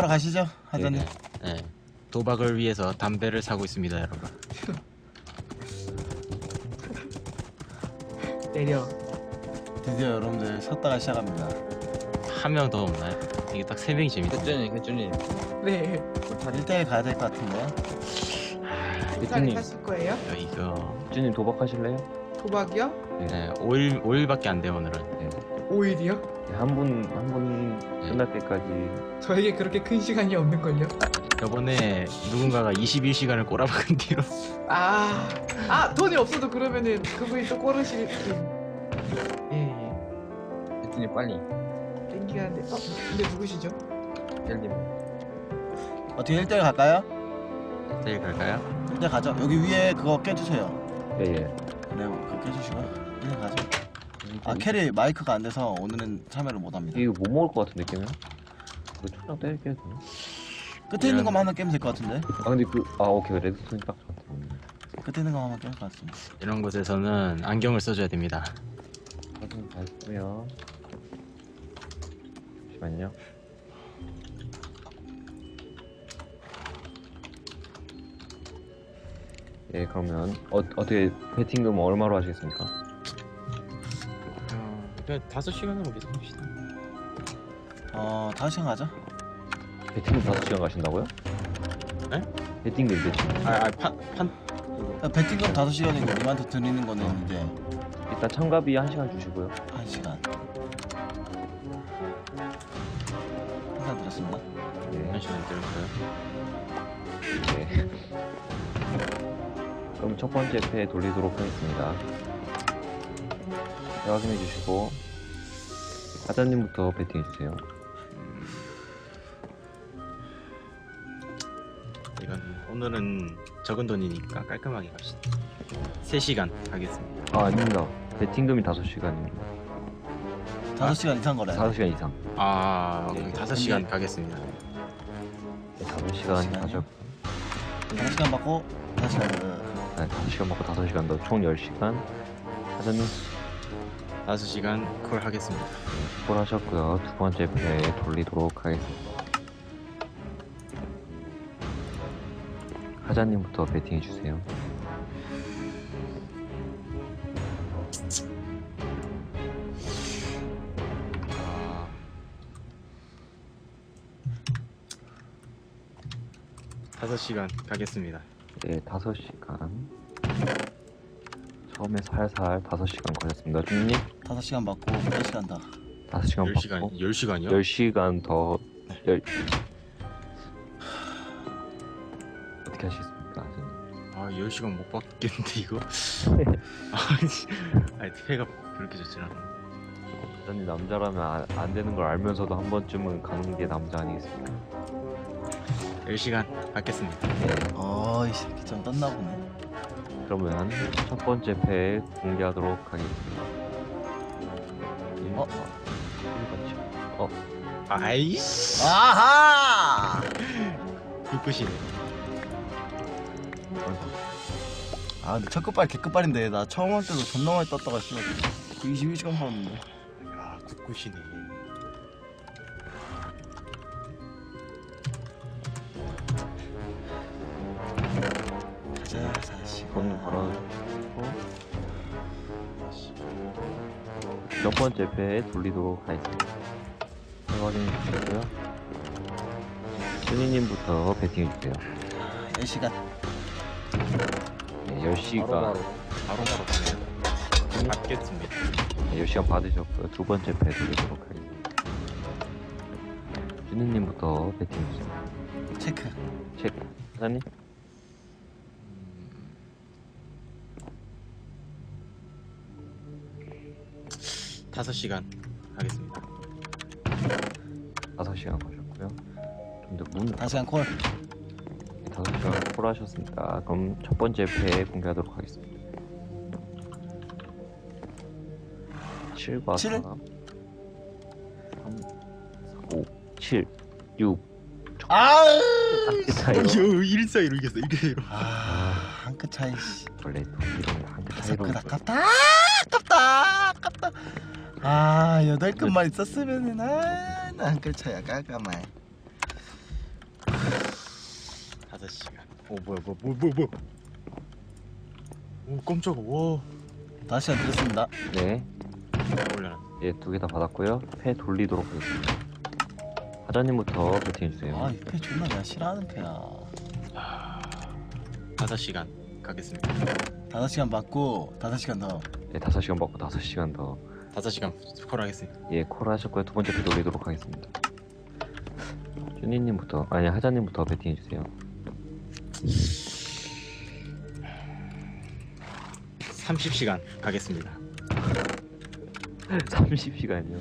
도박하러 가시죠, 하자님. 네. 도박을 위해서 담배를 사고 있습니다, 여러분. 내려. 드디어 여러분들 섰다가 시작합니다. 한 명 더 없나요? 이게 딱 세 명이 재밌다. 혜준님, 혜준님. 네. 1대1 가야 될 것 같은데. 쌀 혜준님, 탔을 거예요? 이거, 이거. 혜준님 도박하실래요? 도박이요? 네, 5일, 5일밖에 안 돼요, 오늘은. 네. 5일이요? 한 분, 한 분 끝날 때까지. 저에게 그렇게 큰 시간이 없는걸요? 저번에 누군가가 21시간을 꼬라박은 뒤로. 아, 아 돈이 없어도 그러면은 그분이 또 꼬르실 예, 예. 혜준님 빨리. 땡기가 한데, 어? 근데 누구시죠? 혜준님. 어떻게 1대1 갈까요? 내일 갈까요? 1대1 가죠. 여기 위에 그거 깨주세요. 예, 예. 네, 그거 깨주시고 1대1 가죠. 아, 캐리 마이크가 안 돼서 오늘은 참여를 못 합니다. 이거 못 먹을 것 같은데, 깨면? 이거 초장 때릴게요, 되나? 끝에 있는 것만 하나 깨면 될 것 같은데. 아, 근데 그, 아, 오케이. 레드스톤이 딱. 맞네. 끝에 있는 것만 하면 깰것 같습니다. 이런 곳에서는 안경을 써줘야 됩니다. 확인 잘 쓰고요. 잠시만요. 예, 그러면 어, 어떻게 배팅금 얼마로 하시겠습니까? 어, 그냥 5시간으로 계속 합시다. 어, 5시간 가자. 배팅금 5시간 가신다고요? 네? 배팅금 배팅. 아, 아, 판, 판. 배팅금 5시간이고 우리한테 드리는 거는 이제 일단 참가비 1시간 주시고요. 1시간. 항상 드렸습니다. 예. 한 시간 들을까요? 네. 그럼 첫 번째 패 돌리도록 하겠습니다. 네, 확인해 주시고 사장님부터 배팅해 주세요. 이건 오늘은 적은 돈이니까 깔끔하게 갑시다. 3시간 하겠습니다. 아 아닙니다. 배팅금이 5시간입니다. 5시간 이상 걸어요. 5시간 이상. 아, 네. 5시간 가겠습니다. 네, 5시간 시간이요? 가져. 5시간 받고 5시간 네, 5시간 먹고 5시간 더 총 10시간. 사장님 5시간 콜 하겠습니다. 콜 하셨고요. 두 번째 패 돌리도록 하겠습니다. 사장님부터 배팅해 주세요. 아, 다섯 시간 가겠습니다. 네, 5시간. 처음에 살살 5시간 걸렸습니다. 주님 5시간 받고 4시간 더. 5시간 10시간, 받고 10시간이요? 10시간 더 열... 어떻게 하시겠습니까? 저는? 아, 10시간 못 받겠는데 이거? 아니, 아니, 회가 그렇게 좋진 않아. 사장님 남자라면 안, 안 되는 걸 알면서도 한 번쯤은 가는 게 남자 아니겠습니까? 10시간 받겠습니다. 네, 어, 이 새끼 좀 떴나 보네. 그러면 첫 번째 패 공개하도록 하겠습니다. 어? 1번이요. 어, 아이씨! 아하! 불끝이네. 아, 근데 첫 끝발 개 끝발인데 나 처음 할 때도 존나 많이 떴다가 씨발 그 21시간 받았는데. 야, 굿굿이네. 돈 걸어주시고 몇 번째 패 돌리도록 하겠습니다. 네, 확인해 주시고요. 순이님부터 배팅해 주세요. 10시간. 네, 10시간, 바로바로 가네요. 받겠습니다. 네, 10시간 받으셨고요. 두 번째 패 돌리도록 하겠습니다. 준이님부터 배팅해 주세요. 체크. 체크. 사장님? 다섯 시간 하겠습니다. 5시간 가셨고요. 좀더 문, 5시간 콜. 5시간 콜 하셨으니까 그럼 첫 번째 패 공개하도록 하겠습니다. 7과 칠? 4 3, 5, 7, 6 아으! 한끗 차이로 1사이로 이겼어, 1사이로. 아, 한 끗 차이. 씨. 원래 독일은 한끗 차이로. 아깝다. 아, 여덟 끗만 있었으면은 아, 나한끗 차이야 깔끔해. 5시간. 오 뭐야 뭐야 뭐야 뭐야 뭐야. 오 깜짝아 와. 다시 시간 드렸습니다. 네, 올려놨. 예, 두 개 다 받았고요. 패 돌리도록 하겠습니다. 사장님부터 배팅해주세요. 아, 이 패 존나 내가 싫어하는 패야. 5시간 가겠습니다. 다섯 시간 맞고 다섯 시간 더. 예, 다섯 시간 먹고 다섯 시간 더. 5시간 콜 하겠습니다. 예, 콜 하셨고요. 두 번째 패 돌리도록 하겠습니다. 쭈니님부터, 아니, 하자님부터 배팅해주세요. 30시간 가겠습니다. 30시간이요.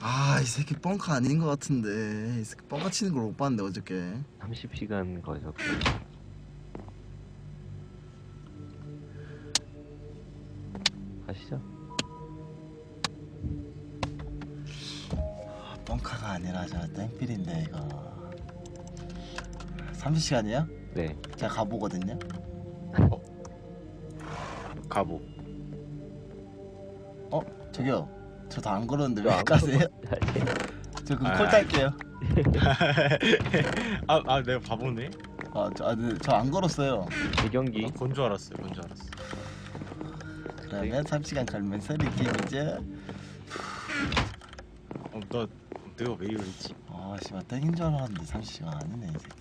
아, 이 새끼 뻥카 아닌 것 같은데. 이 새끼 뻥카 치는 걸 못 봤는데 어저께. 30시간 거셔서. 가시죠. 뻥카가 아니라 저 땡필인데 이거. 30시간이야? 네. 제가 가보거든요. 가보. 저기요. 저 다 안 걸었는데 왜 가세요? 저 그거 아. 콜 딸게요. 아, 아 내가 바보네. 아, 저, 아, 저안 걸었어요. 대경기. 아, 건줄 알았어요. 건 줄 알았어. 그러면 3시간 걸면서 느낌이죠. 어, 너 내가 왜 이러지? 아, 씨발 땡인 줄 알았는데 30시간 아니네 이 새끼.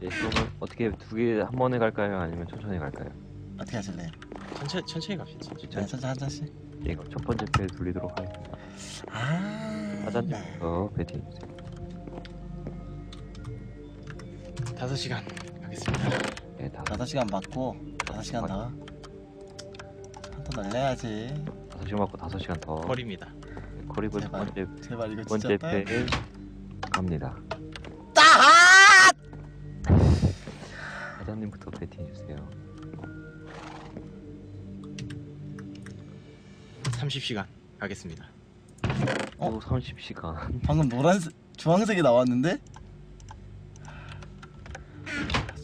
네, 그러면 어떻게 두 개 한 번에 갈까요? 아니면 천천히 갈까요? 어떻게 하실래요? 천천히 천천히 갑시다. 천천히. 자, 천천히 한 잔씩. 예, 그럼 첫 번째 패 돌리도록 하겠습니다. 아, 하자님부터 배팅해주세요. 5시간 가겠습니다. 예, 다, 다섯 시간 맞고 다섯 시간 더. 한번 날려야지. 다섯 시간 맞고 다섯 시간 더. 콜입니다. 코리브 두 제발. 번째, 제발 이거 두 진짜 번째 딸. 패 갑니다. 따핫! 하자님부터 배팅해주세요. 30시간 가겠습니다. 어? 또 30시간. 방금 노란색, 주황색이 나왔는데?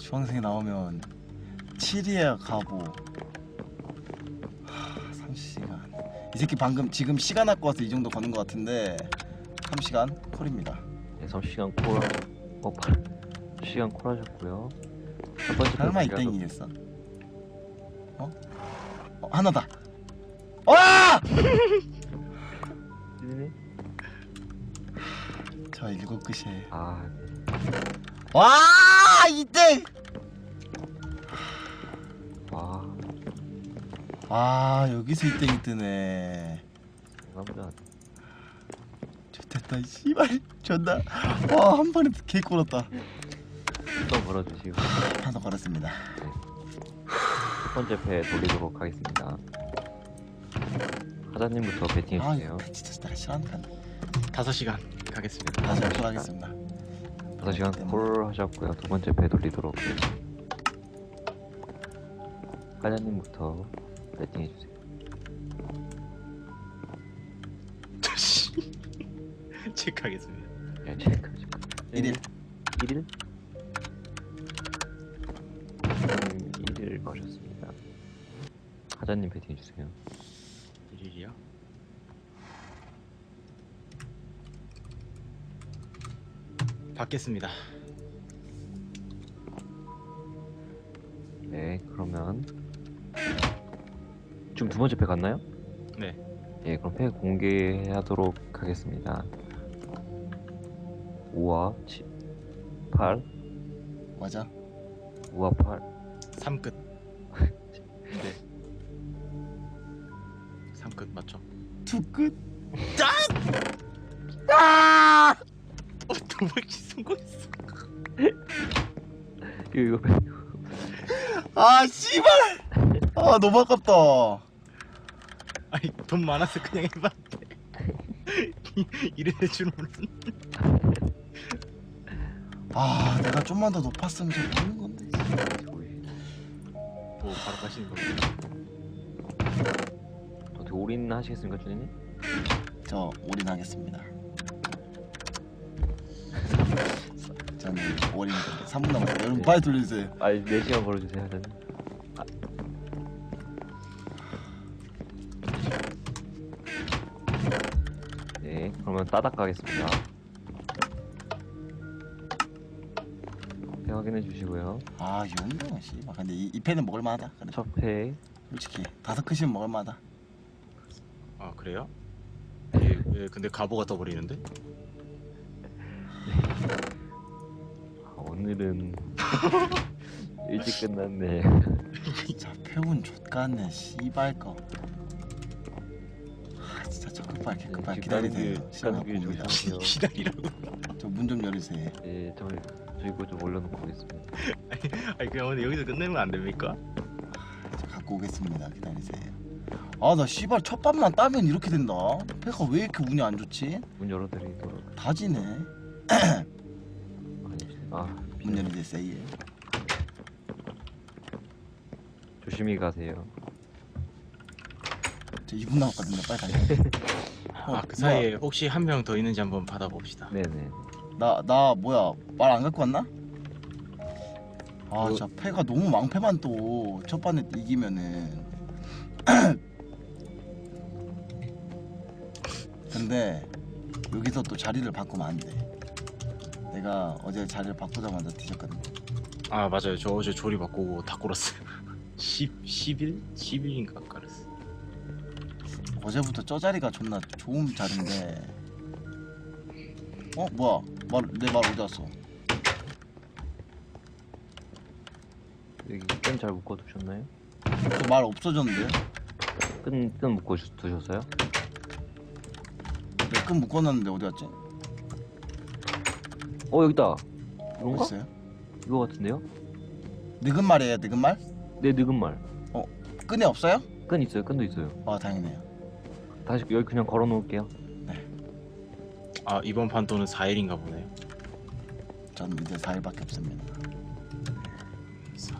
주황색이 나오면 7이에 가보. 이 새끼 방금 지금 시간 갖고 와서 이 정도 거는 것 같은데 3시간 콜입니다. 네, 30시간 콜, 어, 8, 시간 콜 하셨고요. 첫 번째 설마 이패 땡이겠어? 어? 어 하나다. 와! 네저 일곱 끝이에요. 아, 와! 이땡! 아 여기서 이땡이 뜨네. 감사합니다. 좋됐다 씨발 존나 와한 번에 개 꼴었다 또 걸어주시고 더 걸었습니다 첫 번째 패 돌리도록 하겠습니다. 하자님부터 아 배팅해주세요. 이거 진짜 싫어하는 편 5시간 가겠습니다. 다시 콜하겠습니다 다섯 시간 콜 하셨고요. 두 번째 패 돌리도록 하자님부터 배팅해주세요. 씨. 체크하겠습니다. 예, 체크하시고. 일일. 1일? 음, 1일 거셨습니다. 하자님 배팅해주세요. 1일이요? 받겠습니다. 네, 그러면 지금 두 번째 패 갔나요? 네. 예, 그럼 패 공개하도록 하겠습니다. 5와 7, 8, 맞아 5와 8. 3끝. 네. 3끝 맞죠? 투끝 어, 도박지 성공했어. 이거 이거 아 씨발 아 너무 아깝다 돈 많아서 그냥 해봤대. 이래 줄은. 아 내가 좀만 더 높았으면 저 보는 건데. 뭐 바로 가시는 겁니다. 어떻게 올인 하시겠습니까, 주님? 저 올인하겠습니다. 저는 올인 3분 남았어요. 여러분 빨리 돌려주세요. 아, 4시간 걸어주세요, 하자 따닥 가겠습니다. 네, 확인. 확인해 주시고요. 아 연병 씨발 근데 이, 이 패는 먹을만하다 그래 첫 패. 솔직히 다섯 컷이면 먹을만하다 아 그래요? 예, 예, 근데 가보가 떠버리는데? 아, 오늘은 일찍 끝났네. 진짜 표운 족같네 씨발 거. 아 진짜 저 급발 개 급발 기다리세요. 시간 길 봅니다. 조심하세요. 기다리라고. 저 문 좀 열으세요. 예, 저 저희 거좀 올려놓고 오겠습니다. 아니 그냥 오늘 여기서 끝내면 안 됩니까? 저 갖고 오겠습니다. 기다리세요. 아 나 씨발 첫 밤만 따면 이렇게 된다. 패가 왜 이렇게 운이 안 좋지? 문 열어드리도록 다지네. 아, 문 열어주세요. 조심히 가세요. 저 2분 남았거든요. 빨리 가요. 어, 아그 사이에 혹시 한 명 더 있는지 한번 받아봅시다. 네네. 나나 뭐야 말 안 갖고 왔나? 아 뭐- 진짜 패가 너무 망패만 또 첫 판에 이기면은 근데 여기서 또 자리를 바꾸면 안 돼. 내가 어제 자리를 바꾸자마자 뒤졌거든. 아 맞아요. 저 어제 조리 바꾸고 다 꼴었어요. 10 10일 10일인가 깔았어. 어제부터 저 자리가 존나 좋은 자리인데. 어 뭐야? 말내말 어디 갔어? 여기 끈 잘 묶어 두셨나요? 저 말 없어졌는데? 끈, 끈 묶어 주- 두셨어요? 내가 끈 묶어놨는데 어디 갔지? 어 여기다. 어디 이건가? 있어요? 이거 같은데요? 늙은 말이에요, 늙은 말? 네 늙은 말. 끈이 없어요? 끈 있어요. 끈도 있어요. 아 다행이네요. 다시 여기 그냥 걸어 놓을게요. 아 이번 판도는 4일인가 보네요. 저는 이제 4일밖에 없습니다. 4일.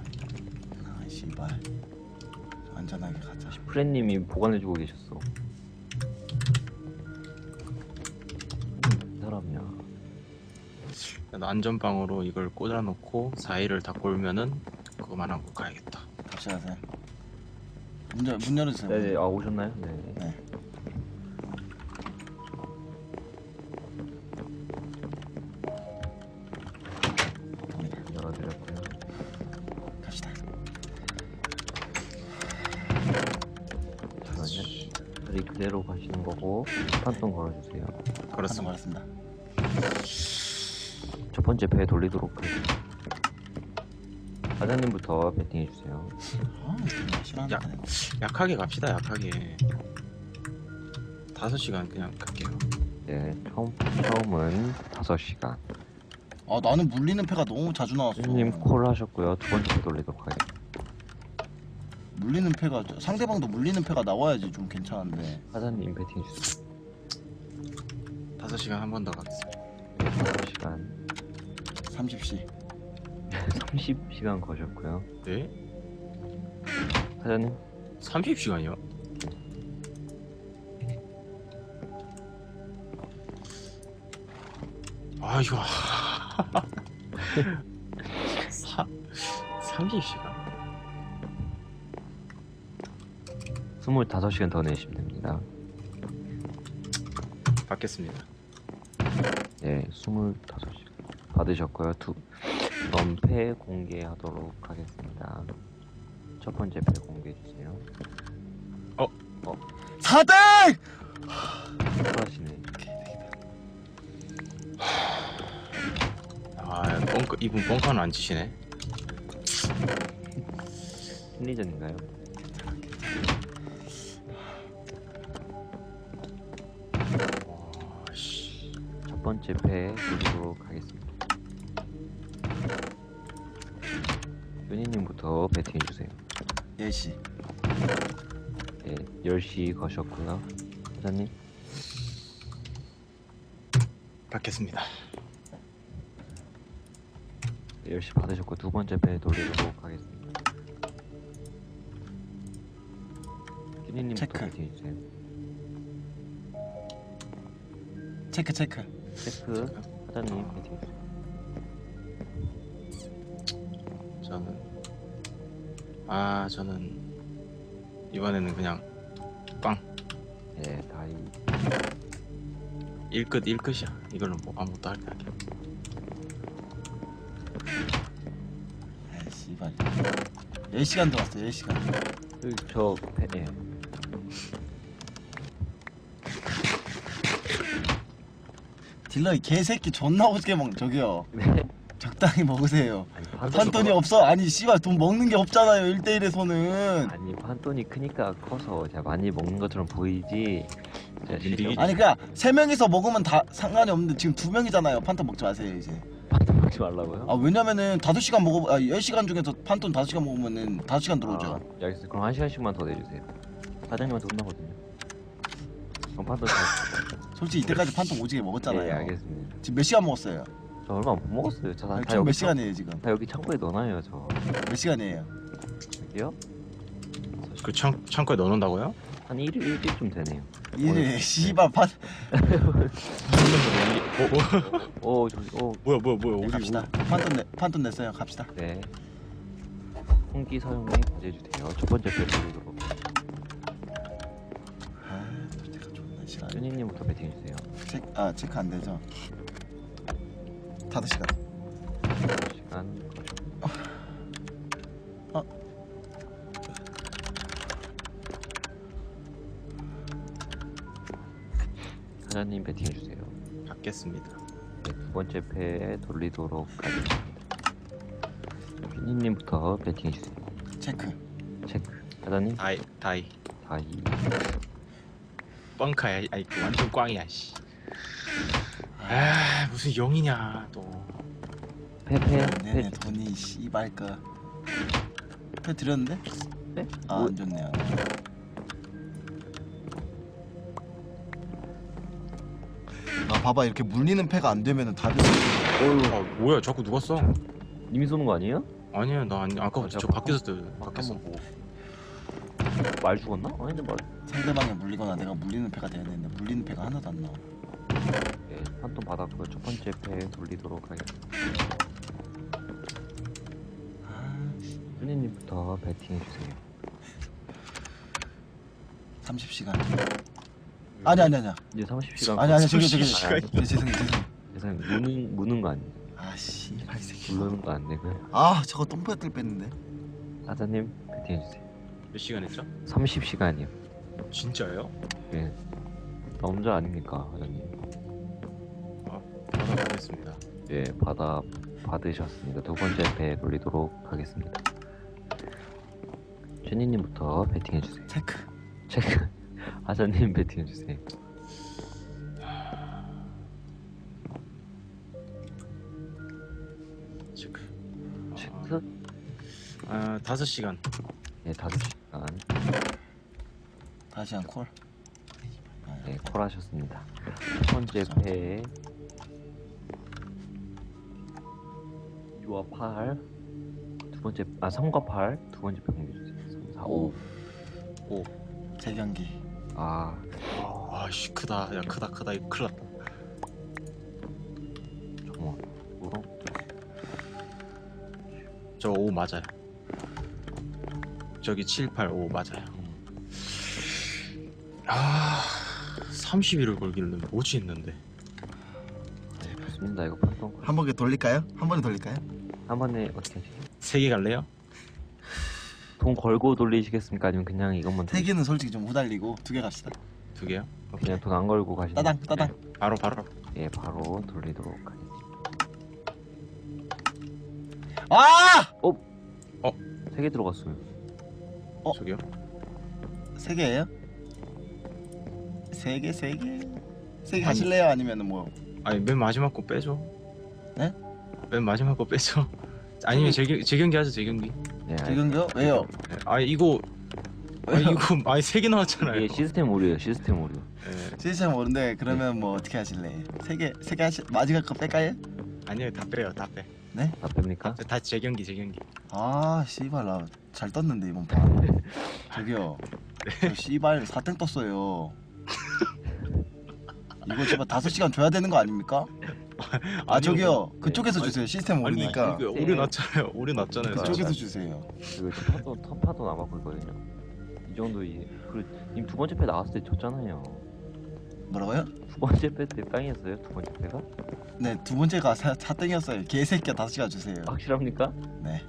아 씨발 안전하게 가자. 프렌님이 보관해 주고 계셨어. 이 사람이야. 안전방으로 이걸 꽂아놓고 4일을 다 꼴면은 그거만 하고 가야겠다. 갑시다 쌤. 문, 열, 문 열어주세요. 네, 네. 아 오셨나요? 네. 네. 잠깐만요. 자리 그대로 가시는 거고 판돈 걸어주세요. 그렇습니다. 말했습니다. 첫 번째 배 돌리도록 하겠습니다. 사장님부터 배팅해 주세요. 아 야. 거네. 약하게 갑시다. 약하게. 5시간 그냥 갈게요. 네, 처음 처음은 5시간. 아 나는 물리는 패가 너무 자주 나왔어. 님콜 하셨고요. 두 번째 배 돌리도록 하겠습니다. 물리는 패가 상대방도 물리는 패가 나와야지 좀 괜찮은데. 사장님 배팅해 주세요. 5시간 한 번 더. 네, 5시간 30시. 30시간 거셨고요. 네? 사장님 30시간이요? 아 이거 사, 30시간 25시간 더 내시면 됩니다. 받겠습니다 네, 25시간 받으셨고요. 두 그럼 패 공개하도록 하겠습니다. 첫 번째 패 공개해 주세요. 4등! 콜하시네. 아 벙커 이분 벙커는 안 치시네 심리전인가요? 번째 패 돌리도록 하겠습니다. 윤희님부터 배팅해 주세요. 예시. 네, 10시 거셨고요. 사장님 받겠습니다 10시 받으셨고 두 번째 배 돌리도록 하겠습니다. 윤희님부터 체크. 배팅해 주세요. 체크 체크. 체크 사장님. 저는 아 저는 이번에는 그냥 네, 다이. 1끝 1끝이야. 이걸로 뭐 아무것도 할게 할게 씨발. 10시간 들어왔어 10시간. 그, 저 배, 예. 딜러 이 개새끼 존나 오지게 먹 저기요 네. 적당히 먹으세요 아니 판, 판돈이 없어 아니 씨발 돈 먹는 게 없잖아요 1대1에서는 아니 판돈이 크니까 커서 제가 많이 먹는 것처럼 보이지. 제가? 실력 아니 그냥 세 명이서 먹으면 다 상관이 없는데 지금 두 명이잖아요 판돈 먹지 마세요 이제 판돈 먹지 말라고요? 아 왜냐면은 5시간 먹어 아 10시간 중에서 판돈 5시간 먹으면은 5시간 들어오죠 아, 예, 알겠어요. 그럼 한 시간씩만 더 내주세요. 사장님한테 혼나거든요. 그럼 판돈 잘. 솔직히 이때까지 판돈 오지게 먹었잖아요 예, 알겠습니다. 지금 몇 시간 먹었어요? 저 얼마 못 먹었어요. 저 다, 아니, 다 지금 여기 몇 차- 시간이에요 지금? 다 여기 창고에 넣어놔요 저. 몇 시간이에요? 여기요? 그 창, 창고에 넣어놓는다고요? 한 1일 1일쯤 되네요. 일 씨발 판 어, 어, 오, 저, 오, 뭐야 뭐야 뭐야 네, 어디 갑시다 판돈 내 판돈 냈어요 갑시다 네. 홍기 사용 및 구제해주세요. 첫 번째 배드 존나 싫어 쭈니님부터 배팅해 주세요. 체크 아 체크 안 되죠? 5시간 시간. 어. 사장님 배팅해 주세요. 받겠습니다 네, 두 번째 패에 돌리도록 하겠습니다. 쭈니님부터 배팅해 주세요. 체크 체크. 사장님 다이 다이 다이. 뻥카야 아이 그 완전 꽝이야 씨. 아 무슨 영이냐 또 패패 네네 패. 돈이 씨발 거패 드렸는데? 네? 아 뭐- 안 좋네요 아 봐봐 이렇게 물리는 패가 안 되면은 답이 어휴. 아 뭐야 자꾸 누가 써? 님이 쏘는 거 아니에요? 아니야 나 아니, 아까 아, 저 밖에서 뜨 밖에서 한번 보고. 말 죽었나? 아닌데 말. 상대방이 물리거나 내가 물리는 패가 돼야 되는데 물리는 패가 하나도 안 나와 네, 한돈 받았고요. 첫 번째 패 돌리도록 하겠습니다. 아 쭈니님부터 배팅해주세요. 30시간 아니 아니 아니야 이제 30시간. 아니 아니 저기 저기 30시간이요? 네, 죄송해요 죄송해요 무는 무는 거 아니에요? 아씨 발새끼 누르는 거 안 되고요. 아 저거 똥배들 뺐는데 사장님 배팅해주세요. 몇 시간 했죠? 30시간이요. 진짜예요? 예. 남자 아닙니까, 사장님? 받아보겠습니다 예, 받아 받으셨습니다. 두 번째 배 돌리도록 하겠습니다. 쭈니님부터 배팅해 주세요. 체크 체크. 아자님 배팅해 주세요. 체크 체크. 아 다섯 시간 예, 다섯 시간. 다시 한 콜. 아, 네, 콜하셨습니다. 첫 번째 패에 6와 8. 두 번째, 아, 3과 8. 두 번째 패 공개해주세요. 3, 4, 5. 재경기. 아, 아씨 크다 야 크다 크다 이거 큰일 났다 잠깐만. 우렁? 저5 맞아요 저기 7, 8, 5 맞아요 아 30일을 걸기는 뭐지 했는데 네, 좋습니다. 이거 판통. 한 번에 돌릴까요? 한 번에 돌릴까요? 한 번에 어떻게 하지? 세개 갈래요? 돈 걸고 돌리시겠습니까? 아니면 그냥 이것만 세 개는 솔직히 좀 후달리고 두 개 갑시다. 두 개요? 오케이 그냥 돈 안 걸고 가시는 따당 따당. 바로 바로 예, 바로 돌리도록 하겠습니다. 아! 세개 들어갔어요. 어? 저기요? 세 개예요? 세 개, 세 개. 세 개 가실래요? 아니면은 뭐? 아니 맨 마지막 거 빼줘 네? 맨 마지막 거 빼줘 아니면 재경, 재경기 하자 재경기 네, 지금요? 왜요? 네. 아 이거 아 왜요? 이거 아니 세 개 나왔잖아요 이게 시스템 오류예요. 시스템 오류. 네. 진짜 모르는데 그러면 뭐 어떻게 하실래? 세 개, 세 개 하시 마지막 거 뺄까요? 아니요 다 빼요 다 빼 다 뺍니까? 다 재경기 재경기 아, 씨발 나 잘 떴는데 이번 판. 저기요. 저 씨발 사땡 떴어요. 이거 제발 다섯 시간 줘야 되는 거 아닙니까? 아 아니요, 저기요 뭐, 그쪽에서 아니, 주세요 시스템 아니 모르니까 이거 오류 났잖아요 오류 났잖아요 그러니까. 그쪽에서. 주세요 이거 터파도 터파도 남았고 있거든요. 이 정도 이 그님 두 번째 패 나왔을 때 졌잖아요. 뭐라고요? 두 번째 패때 땅이었어요? 두 번째 패가? 네 두 번째가 사, 사땡이었어요 개새끼야 다섯 시간 주세요 확실합니까? 네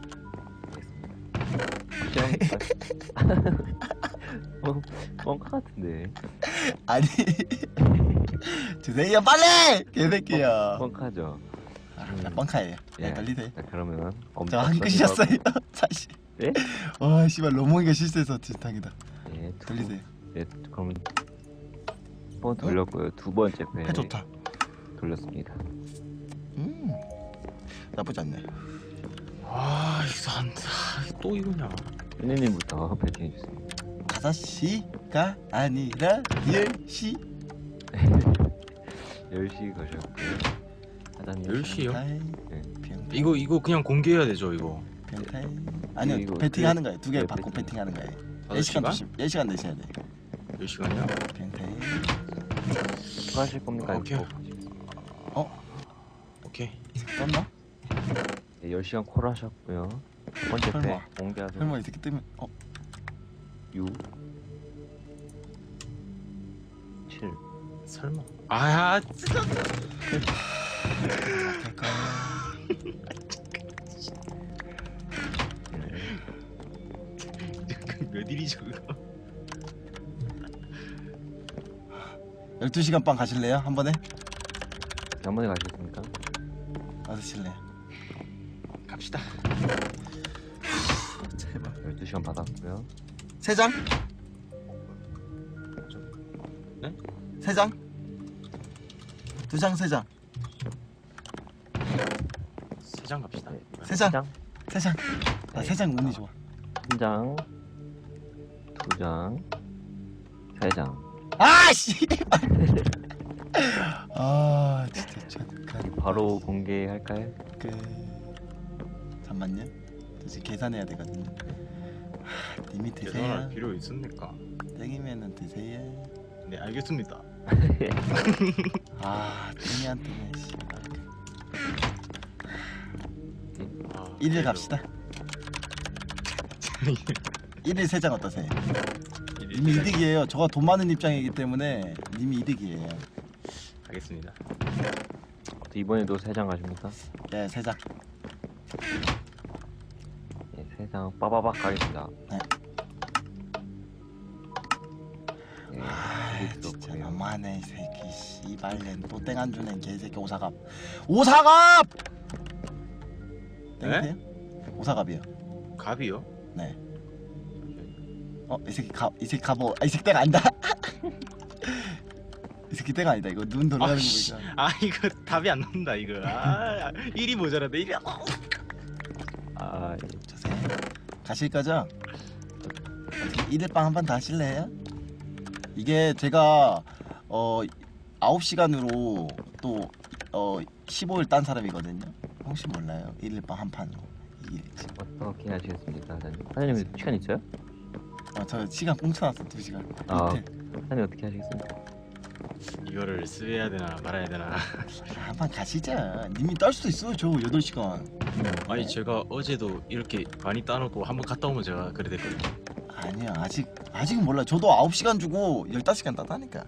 뻥, 뻥카 같은데. 아니. 주세요 빨리! 개새끼야. 뻥카죠. 아, 나 뻥카예요. 예. 야 걸리세요 자 그러면 저 한끗이셨어요 사실 예? 와 씨발 로몽이가 실수해서 진탕이다. 예, 두, 돌리세요. 예, 그러면 번 돌렸고요. 두 번째 배해 좋다. 돌렸습니다. 음 나쁘지 않네 아 이거 안또 이거냐 은혜님부터 배팅 해 주세요. 5시가 아니라 10시 10시 가셨고요. 사장님 10시 요? 네. 이거 이거 그냥 공개해야 되죠 이거 변타이 아니요 이거 배팅하는 거예요 두 개 네, 받고 배팅. 배팅하는 거예요 5시간? 10시간 드시 10시간 내셔야 돼 10시간이요? 변타이 추가하실 겁니까? 아, 오케이. 아니면 오케이 떴나? 네, 10시간 콜 하셨고요. 첫 번째 배 설마. 공개하도록 설마 이 새끼 뜨면 어? 6 7 설마 아야 될까? 몇 일이죠 그거 12시간 빵 가실래요? 한 번에? 한 번에 가시겠습니까? 받으실래요? 12시간 받았고요. 세 장? 네? 세 장? 두 장, 세 장. 세 장 갑시다 네. 세 장, 장, 세 장. 나 네. 세장 운이 좋아. 한 장, 두 장, 세 장. 아, 씨! 아, 진짜 잠깐. 바로 공개할까요? 그 잠만요. 저 지금 계산해야 되거든요. 하, 님이 계산할 드세요. 필요 있습니까? 땡이면은 드세요. 네 알겠습니다 아, 땡이 안 뜨네. 씨. 아, 1일 그래도 갑시다. 1일 세장 어떠세요? 일일 님이 세장 이득이에요. 저가 돈 많은 입장이기 때문에 님이 이득이에요. 가겠습니다 어떻게 이번에도 세 장 가십니까? 네, 세 장. 네, 세장 빠바박 가겠습니다. 네. 네, 아, 진짜. 너무하네 이 새끼 씨발년 또땡 안 주네 개새끼 오사갑 오사갑 땡이세요? 오사갑이요 갑이요? 어이 새끼 갑이 새끼 갑어 아, 이 새끼 땡 아니다 이 새끼 땡 아니다 이거 눈 돌아가는 거 아이씨. 보니까 아 이거 답이 안 나온다 이거 아 1이 모자라네 1이 아, 예. 가실 거죠? 1일빵 한 번 더 하실래요? 이게 제가 어 9시간으로 또 어 15일 딴 사람이거든요 혹시 몰라요 1일빵 한 판으로 이길지 어떻게 하시겠습니까, 사장님? 사장님 시간 있어요? 아, 저 시간 꽁쳐놨어 2시간 아. 사장님 어떻게 하시겠습니까? 이거를 쓰여야 되나 말아야 되나. 한번 가시죠. 님이 딸 수도 있어요 저 8시간. 아니 제가 어제도 이렇게 많이 따놓고 한번 갔다 오면 제가 그래 됐거든요. 아니요 아직 아직은 몰라요 저도 9시간 주고 15시간 따다니까